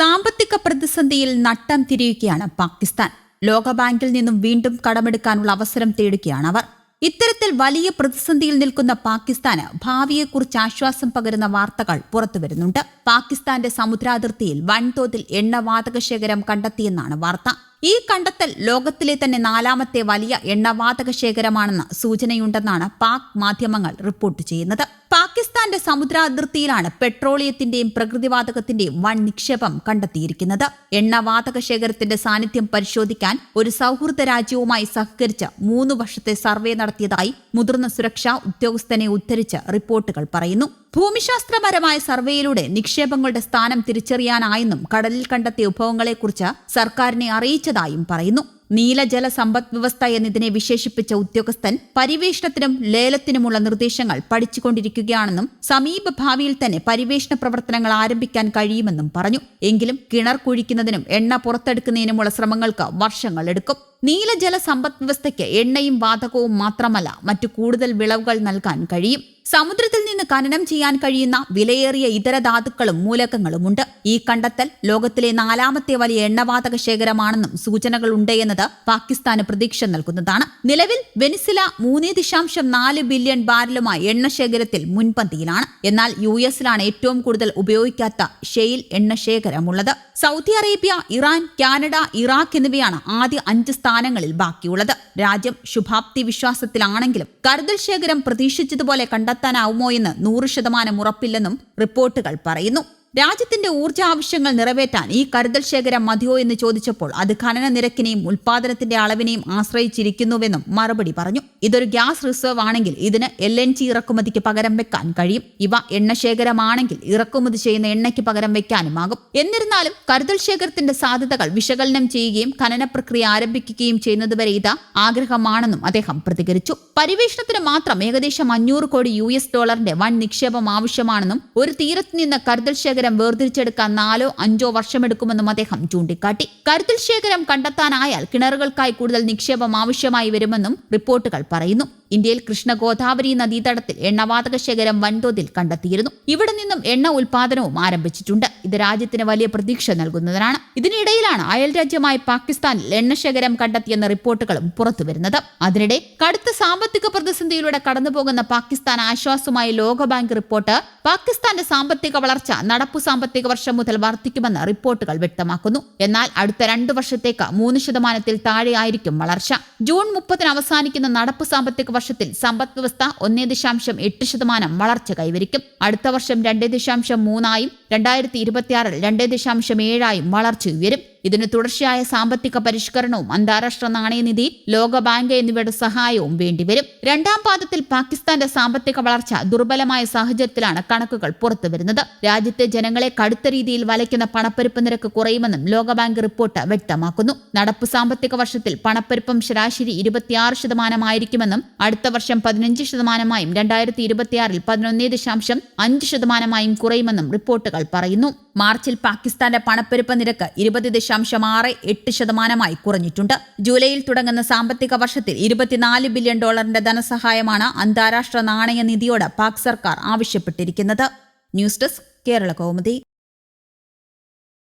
സാമ്പത്തിക പ്രതിസന്ധിയിൽ നട്ടം തിരിയുകയാണ് പാകിസ്ഥാൻ. ലോകബാങ്കിൽ നിന്നും വീണ്ടും കടമെടുക്കാനുള്ള അവസരം തേടുകയാണ് അവർ. ഇത്തരത്തിൽ വലിയ പ്രതിസന്ധിയിൽ നിൽക്കുന്ന പാകിസ്ഥാന് ഭാവിയെക്കുറിച്ച് ആശ്വാസം പകരുന്ന വാർത്തകൾ പുറത്തുവരുന്നുണ്ട്. പാകിസ്ഥാന്റെ സമുദ്രാതിർത്തിയിൽ വൻതോതിൽ എണ്ണവാതക ശേഖരം കണ്ടെത്തിയെന്നാണ് വാർത്ത. ഈ കണ്ടെത്തൽ ലോകത്തിലെ തന്നെ നാലാമത്തെ വലിയ എണ്ണവാതക ശേഖരമാണെന്ന് സൂചനയുണ്ടെന്നാണ് പാക് മാധ്യമങ്ങൾ റിപ്പോർട്ട് ചെയ്യുന്നത്. പാകിസ്ഥാന്റെ സമുദ്രാതിർത്തിയിലാണ് പെട്രോളിയത്തിന്റെയും പ്രകൃതിവാതകത്തിന്റെയും വൻ നിക്ഷേപം കണ്ടെത്തിയിരിക്കുന്നത്. എണ്ണവാതക ശേഖരത്തിന്റെ സാന്നിധ്യം പരിശോധിക്കാൻ ഒരു സൗഹൃദ രാജ്യവുമായി സഹകരിച്ച് മൂന്ന് വർഷത്തെ സർവേ നടത്തിയതായി മുതിർന്ന സുരക്ഷാ ഉദ്യോഗസ്ഥനെ ഉദ്ധരിച്ച് റിപ്പോർട്ടുകൾ പറയുന്നു. ഭൂമിശാസ്ത്രപരമായ സർവേയിലൂടെ നിക്ഷേപങ്ങളുടെ സ്ഥാനം തിരിച്ചറിയാനായെന്നും കടലിൽ കണ്ടെത്തിയ വിഭവങ്ങളെക്കുറിച്ച് സർക്കാരിനെ അറിയിച്ചതായും പറയുന്നു. നീലജല സമ്പദ് വ്യവസ്ഥ എന്നതിനെ വിശേഷിപ്പിച്ച ഉദ്യോഗസ്ഥൻ പരിവേഷണത്തിനും ലേലത്തിനുമുള്ള നിർദ്ദേശങ്ങൾ പഠിച്ചുകൊണ്ടിരിക്കുകയാണെന്നും സമീപ ഭാവിയിൽ തന്നെ പരിവേഷണ പ്രവർത്തനങ്ങൾ ആരംഭിക്കാൻ കഴിയുമെന്നും പറഞ്ഞു. എങ്കിലും കിണർ കുഴിക്കുന്നതിനും എണ്ണ പുറത്തെടുക്കുന്നതിനുമുള്ള ശ്രമങ്ങൾക്ക് വർഷങ്ങൾ എടുക്കും നീലജല സമ്പദ് വ്യവസ്ഥയ്ക്ക് എണ്ണയും വാതകവും മാത്രമല്ല മറ്റു കൂടുതൽ വിളവുകൾ നൽകാൻ കഴിയും. സമുദ്രത്തിൽ നിന്ന് ഖനനം ചെയ്യാൻ കഴിയുന്ന വിലയേറിയ ഇതര ധാതുക്കളും മൂലകങ്ങളുമുണ്ട്. ഈ കണ്ടെത്തൽ ലോകത്തിലെ നാലാമത്തെ വലിയ എണ്ണവാതക ശേഖരമാണെന്നും സൂചനകൾ എന്നത് പാകിസ്ഥാന് പ്രതീക്ഷ നൽകുന്നതാണ്. നിലവിൽ വെനിസില മൂന്ന് ദശാംശം നാല് ബില്യൺ ബാരലുമായി എണ്ണ ശേഖരത്തിൽ മുൻപന്തിയിലാണ്. എന്നാൽ യു എസിലാണ് ഏറ്റവും കൂടുതൽ ഉപയോഗിക്കാത്ത ഷെയിൽ എണ്ണ ശേഖരമുള്ളത്. Saudi Arabia Iran Canada Iraq എന്നിവയാണ് ആദ്യ അഞ്ച് സ്ഥാനങ്ങളിൽ ബാക്കിയുള്ളത്. രാജ്യം ശുഭാപ്തി വിശ്വാസത്തിലാണെങ്കിലും കരുതൽ ശേഖരം പ്രതീക്ഷിച്ചതുപോലെ കണ്ടെത്താനാവുമോ എന്ന് നൂറ് ശതമാനം ഉറപ്പില്ലെന്നും റിപ്പോർട്ടുകൾ പറയുന്നു. രാജ്യത്തിന്റെ ഊർജ ആവശ്യങ്ങൾ നിറവേറ്റാൻ ഈ കരുതൽ ശേഖരം മതിയോ എന്ന് ചോദിച്ചപ്പോൾ അത് ഖനന നിരക്കിനെയും ഉൽപാദനത്തിന്റെ അളവിനെയും ആശ്രയിച്ചിരിക്കുന്നുവെന്നും മറുപടി പറഞ്ഞു. ഇതൊരു ഗ്യാസ് റിസർവ് ആണെങ്കിൽ ഇതിന് എൽ എൻ ജി ഇറക്കുമതിക്ക് പകരം വെക്കാൻ കഴിയും. ഇവ എണ്ണ ശേഖരമാണെങ്കിൽ ഇറക്കുമതി ചെയ്യുന്ന എണ്ണയ്ക്ക് പകരം വെക്കാനുമാകും. എന്നിരുന്നാലും കരുതൽ ശേഖരത്തിന്റെ സാധ്യതകൾ വിശകലനം ചെയ്യുകയും ഖനന പ്രക്രിയ ആരംഭിക്കുകയും ചെയ്യുന്നതുവരെ ഇത് ആഗ്രഹമാണെന്നും അദ്ദേഹം പ്രതികരിച്ചു. പരിവേഷണത്തിന് മാത്രം ഏകദേശം അഞ്ഞൂറ് കോടി യു എസ് ഡോളറിന്റെ വൻ നിക്ഷേപം ആവശ്യമാണെന്നും ഒരു തീരത്ത് നിന്ന് കരുതൽ ശേഖരം വേർതിരിച്ചെടുക്കാൻ നാലോ അഞ്ചോ വർഷമെടുക്കുമെന്നും അദ്ദേഹം ചൂണ്ടിക്കാട്ടി. കരുത്തിൽ ശേഖരം കണ്ടെത്താനായാൽ കിണറുകൾക്കായി കൂടുതൽ നിക്ഷേപം ആവശ്യമായി വരുമെന്നും റിപ്പോർട്ടുകൾ പറയുന്നു. ഇന്ത്യയിൽ കൃഷ്ണ ഗോദാവരി നദീതടത്തിൽ എണ്ണവാതക ശേഖരം വൻതോതിൽ കണ്ടെത്തിയിരുന്നു. ഇവിടെ നിന്നും എണ്ണ ഉൽപാദനവും ആരംഭിച്ചിട്ടുണ്ട്. ഇത് രാജ്യത്തിന് വലിയ പ്രതീക്ഷ നൽകുന്നതിനാണ്. ഇതിനിടയിലാണ് അയൽ രാജ്യമായ പാകിസ്ഥാനിൽ എണ്ണ ശേഖരം കണ്ടെത്തിയെന്ന റിപ്പോർട്ടുകളും പുറത്തുവരുന്നത്. അതിനിടെ കടുത്ത സാമ്പത്തിക പ്രതിസന്ധിയിലൂടെ കടന്നുപോകുന്ന പാകിസ്ഥാൻ ആശ്വാസമായി ലോകബാങ്ക് റിപ്പോർട്ട് പാകിസ്ഥാന്റെ സാമ്പത്തിക വളർച്ച നടപ്പു സാമ്പത്തിക വർഷം മുതൽ വർദ്ധിക്കുമെന്ന് റിപ്പോർട്ടുകൾ വ്യക്തമാക്കുന്നു. എന്നാൽ അടുത്ത രണ്ടു വർഷത്തേക്ക് മൂന്ന് ശതമാനത്തിൽ താഴെയായിരിക്കും വളർച്ച. ജൂൺ മുപ്പതിന് അവസാനിക്കുന്ന നടപ്പു സാമ്പത്തിക വർഷത്തിൽ സമ്പദ് വ്യവസ്ഥ ഒന്നേ ദശാംശം എട്ട് ശതമാനം വളർച്ച കൈവരിക്കും. അടുത്ത വർഷം രണ്ട് ദശാംശം മൂന്നായും രണ്ടായിരത്തി ഇരുപത്തിയാറിൽ രണ്ട് ദശാംശം ഏഴായും വളർച്ച ഉയരും. ഇതിന് തുടർച്ചയായ സാമ്പത്തിക പരിഷ്കരണവും അന്താരാഷ്ട്ര നാണയനിധി ലോകബാങ്ക് എന്നിവയുടെ സഹായവും വേണ്ടിവരും. രണ്ടാം പാദത്തിൽ പാകിസ്ഥാന്റെ സാമ്പത്തിക വളർച്ച ദുർബലമായ സാഹചര്യത്തിലാണ് കണക്കുകൾ പുറത്തുവരുന്നത്. രാജ്യത്തെ ജനങ്ങളെ കടുത്ത രീതിയിൽ വലയ്ക്കുന്ന പണപ്പെരുപ്പ് നിരക്ക് കുറയുമെന്നും ലോകബാങ്ക് റിപ്പോർട്ട് വ്യക്തമാക്കുന്നു. നടപ്പ് സാമ്പത്തിക വർഷത്തിൽ പണപ്പെരുപ്പം ശരാശരി ഇരുപത്തിയാറ് ശതമാനമായിരിക്കുമെന്നും അടുത്ത വർഷം പതിനഞ്ച് ശതമാനമായും രണ്ടായിരത്തി ഇരുപത്തിയാറിൽ പതിനൊന്നേ ദശാംശം അഞ്ച് ശതമാനമായും കുറയുമെന്നും റിപ്പോർട്ടുകൾ പറയുന്നു. മാർച്ചിൽ പാകിസ്ഥാന്റെ പണപ്പെരുപ്പ നിരക്ക് ഇരുപത് ദശാംശം ആറ് എട്ട് ശതമാനമായി കുറഞ്ഞിട്ടുണ്ട്. ജൂലൈയിൽ തുടങ്ങുന്ന സാമ്പത്തിക വർഷത്തിൽ ഇരുപത്തിനാല് ബില്യൺ ഡോളറിന്റെ ധനസഹായമാണ് അന്താരാഷ്ട്ര നാണയ നിധിയോട് പാക് സർക്കാർ ആവശ്യപ്പെട്ടിരിക്കുന്നത്. News desk Kerala Kaumudi.